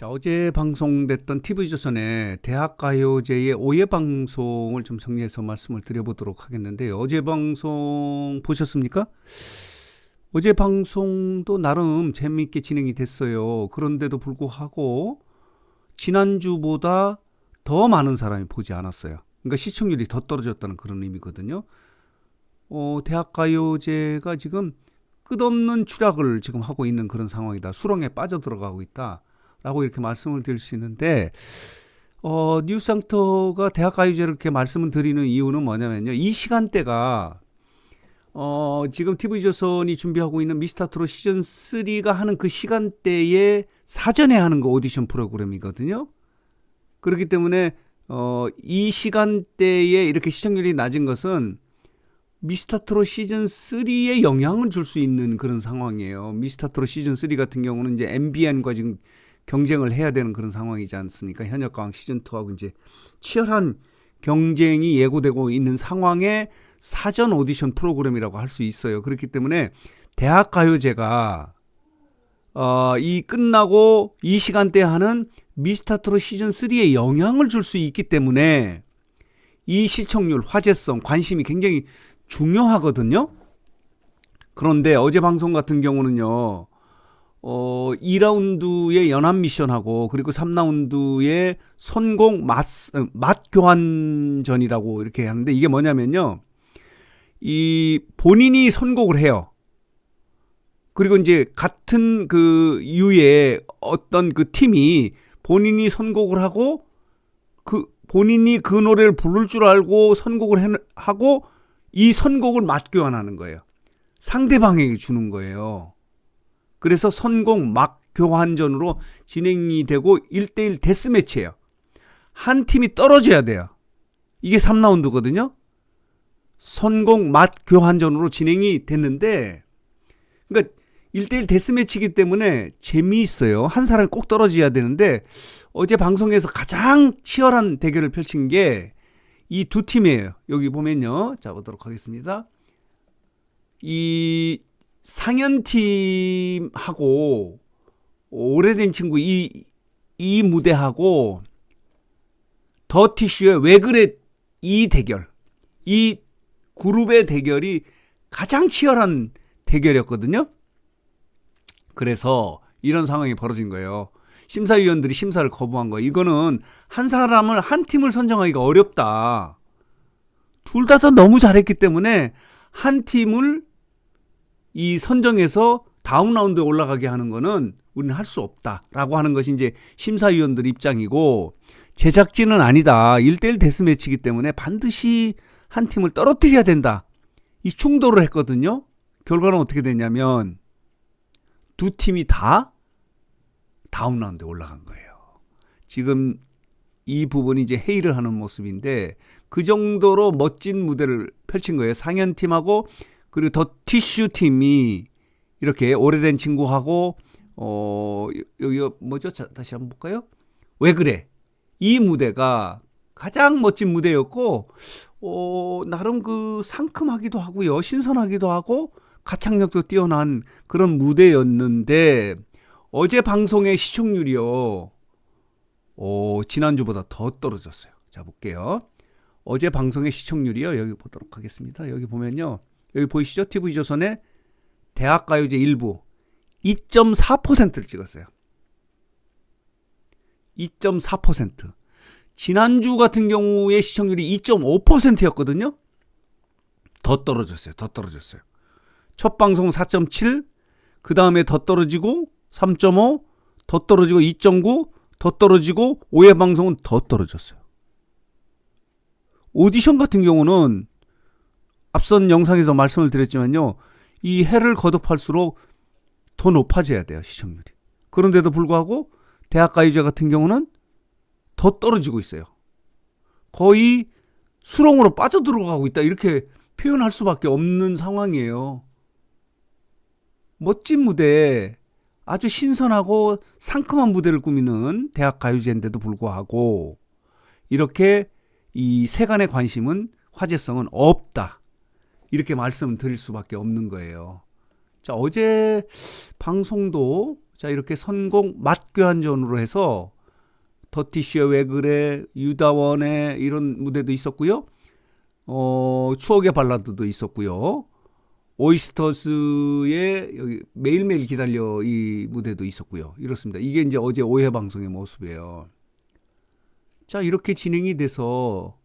자, 어제 방송됐던 TV조선의 대학가요제의 오예 방송을 좀 정리해서 말씀을 드려보도록 하겠는데요. 어제 방송 보셨습니까? 어제 방송도 나름 재미있게 진행이 됐어요. 그런데도 불구하고 지난주보다 더 많은 사람이 보지 않았어요. 그러니까 시청률이 더 떨어졌다는 그런 의미거든요. 어, 대학가요제가 지금 끝없는 추락을 지금 하고 있는 그런 상황이다. 수렁에 빠져들어가고 있다. 라고 이렇게 말씀을 드릴 수 있는데, 어, 뉴스상터가 대학 가요제를 이렇게 말씀을 드리는 이유는 뭐냐면요. 이 시간대가, 어, 지금 TV조선이 준비하고 있는 미스터트롯 시즌3가 하는 그 시간대에 사전에 하는 거 오디션 프로그램이거든요. 그렇기 때문에, 어, 이 시간대에 이렇게 시청률이 낮은 것은 미스터트롯 시즌 3에 영향을 줄 수 있는 그런 상황이에요. 미스터트롯 시즌 3 같은 경우는 이제 MBN과 지금 경쟁을 해야 되는 그런 상황이지 않습니까? 현역강 시즌 2하고 이제 치열한 경쟁이 예고되고 있는 상황에 사전 오디션 프로그램이라고 할 수 있어요. 그렇기 때문에 대학 가요제가 어, 이 끝나고 이 시간대에 하는 미스터트롯 시즌 3에 영향을 줄 수 있기 때문에 이 시청률, 화제성, 관심이 굉장히 중요하거든요. 그런데 어제 방송 같은 경우는요. 어, 2라운드의 연합 미션하고 그리고 3라운드의 선공 맛, 어, 맛 교환전이라고 이렇게 하는데 이게 뭐냐면요. 이 본인이 선곡을 해요. 그리고 이제 같은 그 유의 어떤 그 팀이 본인이 선곡을 하고 그 본인이 그 노래를 부를 줄 알고 선곡을 해, 하고 이 선곡을 맛 교환하는 거예요. 상대방에게 주는 거예요. 그래서 선곡 막 교환전으로 진행이 되고 1대1 데스매치예요. 한 팀이 떨어져야 돼요. 이게 3라운드거든요. 선곡 맛 교환전으로 진행이 됐는데 그러니까 1대1 데스매치이기 때문에 재미있어요. 한 사람이 꼭 떨어져야 되는데 어제 방송에서 가장 치열한 대결을 펼친 게 이 두 팀이에요. 여기 보면요. 자 보도록 하겠습니다. 이 상현팀하고 오래된 친구 이, 이 무대하고 더 티슈의 왜 그래 이 대결 이 그룹의 대결이 가장 치열한 대결이었거든요. 그래서 이런 상황이 벌어진 거예요. 심사위원들이 심사를 거부한 거. 이거는 한 사람을 한 팀을 선정하기가 어렵다. 둘 다 다 너무 잘했기 때문에 한 팀을 이 선정해서 다음 라운드에 올라가게 하는 거는 우리는 할 수 없다라고 하는 것이 이제 심사위원들 입장이고 제작진은 아니다. 1대1 데스매치이기 때문에 반드시 한 팀을 떨어뜨려야 된다. 이 충돌을 했거든요. 결과는 어떻게 됐냐면 두 팀이 다 다음 라운드에 올라간 거예요. 지금 이 부분이 이제 회의를 하는 모습인데 그 정도로 멋진 무대를 펼친 거예요. 상현팀하고 그리고 더 티슈 팀이 이렇게 오래된 친구하고 어 여기 뭐죠? 자, 다시 한번 볼까요? 왜 그래? 이 무대가 가장 멋진 무대였고 어 나름 그 상큼하기도 하고요. 신선하기도 하고 가창력도 뛰어난 그런 무대였는데 어제 방송의 시청률이요. 오, 지난주보다 더 떨어졌어요. 자, 볼게요. 어제 방송의 시청률이요. 여기 보도록 하겠습니다. 여기 보면요. 여기 보이시죠? TV조선의 대학가요제 일부 2.4%를 찍었어요. 2.4%. 지난주 같은 경우에 시청률이 2.5%였거든요. 더 떨어졌어요. 더 떨어졌어요. 첫 방송 4.7, 그 다음에 더 떨어지고 3.5, 더 떨어지고 2.9, 더 떨어지고 5회 방송은 더 떨어졌어요. 오디션 같은 경우는 앞선 영상에서 말씀을 드렸지만요. 이 해를 거듭할수록 더 높아져야 돼요, 시청률이. 그런데도 불구하고 대학가요제 같은 경우는 더 떨어지고 있어요. 거의 수렁으로 빠져들어가고 있다. 이렇게 표현할 수밖에 없는 상황이에요. 멋진 무대, 아주 신선하고 상큼한 무대를 꾸미는 대학 가요제인데도 불구하고 이렇게 이 세간의 관심은 화제성은 없다. 이렇게 말씀드릴 수밖에 없는 거예요. 자, 어제 방송도 자 이렇게 선곡 맛교환전으로 해서 더티슈의 왜 그래 유다원의 이런 무대도 있었고요. 어 추억의 발라드도 있었고요. 오이스터스의 여기 매일매일 기다려 이 무대도 있었고요. 이렇습니다. 이게 이제 어제 오해 방송의 모습이에요. 자 이렇게 진행이 돼서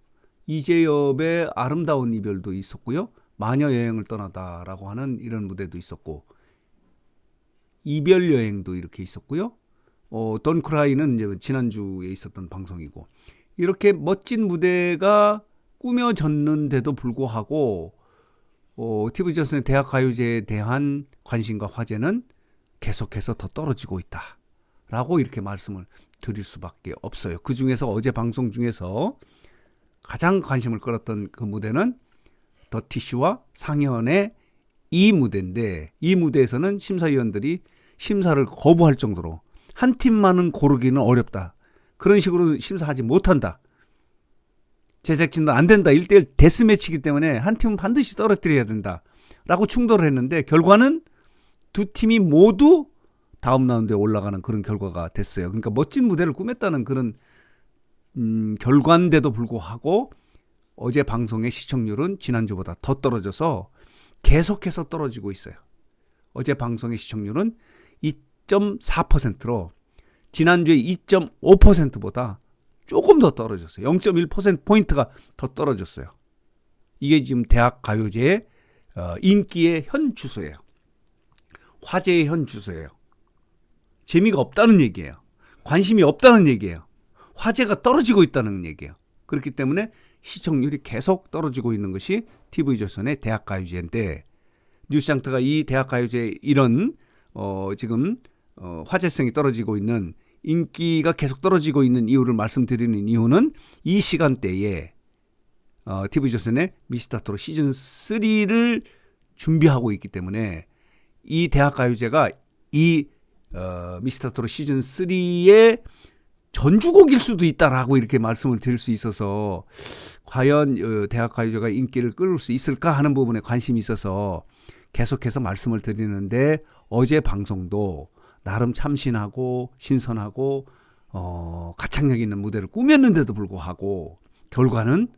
이재엽의 아름다운 이별도 있었고요. 마녀 여행을 떠나다라고 하는 이런 무대도 있었고 이별 여행도 이렇게 있었고요. 어, 돈크라이는 이제 지난주에 있었던 방송이고 이렇게 멋진 무대가 꾸며졌는데도 불구하고 어, TV조선의 대학 가요제에 대한 관심과 화제는 계속해서 더 떨어지고 있다라고 이렇게 말씀을 드릴 수밖에 없어요. 그 중에서 어제 방송 중에서 가장 관심을 끌었던 그 무대는 더티슈와 상현의 이 무대인데 이 무대에서는 심사위원들이 심사를 거부할 정도로 한 팀만은 고르기는 어렵다. 그런 식으로 심사하지 못한다. 제작진도 안 된다. 1대1 데스매치이기 때문에 한 팀은 반드시 떨어뜨려야 된다. 라고 충돌을 했는데 결과는 두 팀이 모두 다음 라운드에 올라가는 그런 결과가 됐어요. 그러니까 멋진 무대를 꾸몄다는 그런 음, 결과인데도 불구하고 어제 방송의 시청률은 지난주보다 더 떨어져서 계속해서 떨어지고 있어요. 어제 방송의 시청률은 2.4%로 지난주에 2.5%보다 조금 더 떨어졌어요. 0.1%포인트가 더 떨어졌어요. 이게 지금 대학 가요제의 어, 인기의 현 주소예요. 화제의 현 주소예요. 재미가 없다는 얘기예요. 관심이 없다는 얘기예요. 화제가 떨어지고 있다는 얘기예요. 그렇기 때문에 시청률이 계속 떨어지고 있는 것이 TV조선의 대학가요제인데 뉴스장터가 이 대학가요제 이런 어, 지금 어, 화제성이 떨어지고 있는 인기가 계속 떨어지고 있는 이유를 말씀드리는 이유는 이 시간대에 어, TV조선의 미스터트롯 시즌 3를 준비하고 있기 때문에 이 대학가요제가 이 어, 미스터트롯 시즌 3의 전주곡일 수도 있다라고 이렇게 말씀을 드릴 수 있어서 과연 어, 대학 가요제가 인기를 끌을 수 있을까 하는 부분에 관심이 있어서 계속해서 말씀을 드리는데 어제 방송도 나름 참신하고 신선하고 어, 가창력 있는 무대를 꾸몄는데도 불구하고 결과는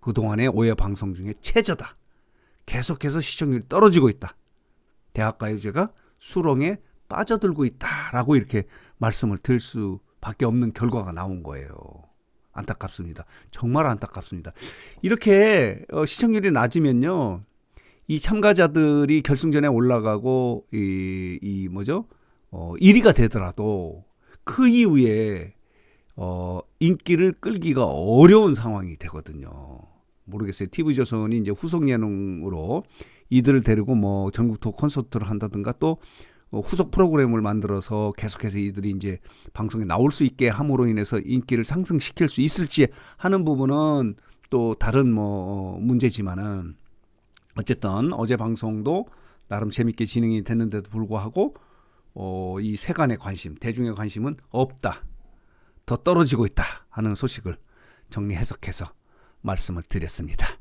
그동안의 오해 방송 중에 최저다. 계속해서 시청률이 떨어지고 있다. 대학가요제가 수렁에 빠져들고 있다라고 이렇게 말씀을 드릴 수 밖에 없는 결과가 나온 거예요. 안타깝습니다. 정말 안타깝습니다. 이렇게 어, 시청률이 낮으면요, 이 참가자들이 결승전에 올라가고 이, 이 뭐죠? 어, 1위가 되더라도 그 이후에 어, 인기를 끌기가 어려운 상황이 되거든요. 모르겠어요. TV조선이 이제 후속 예능으로 이들을 데리고 뭐 전국 투어 콘서트를 한다든가 또 어, 후속 프로그램을 만들어서 계속해서 이들이 이제 방송에 나올 수 있게 함으로 인해서 인기를 상승시킬 수 있을지 하는 부분은 또 다른 뭐 어, 문제지만은 어쨌든 어제 방송도 나름 재밌게 진행이 됐는데도 불구하고 어, 이 세간의 관심, 대중의 관심은 없다. 더 떨어지고 있다 하는 소식을 정리 해석해서 말씀을 드렸습니다.